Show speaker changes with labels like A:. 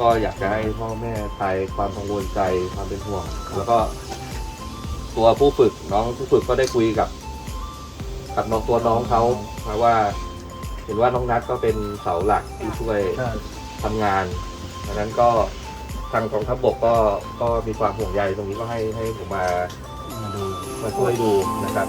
A: ก็อยากจะให้พ่อแม่คลายความกังวลใจความเป็นห่วง แล้วก็ ตัวผู้ฝึกน้องผู้ฝึกก็ได้คุยกับ กับน้องตัวน้องเขาเพราะว่า เห็นว่าน้องนัทก็เป็นเสาหลักที่ช่วย
B: ใช่
A: ทำงานดังนั้นก็ทางกองทัพบกก็ก็มีความห่วงใยตรงนี้ก็ให้ให้ผมมา
B: มาดู
A: มาช่วยดูนะครับ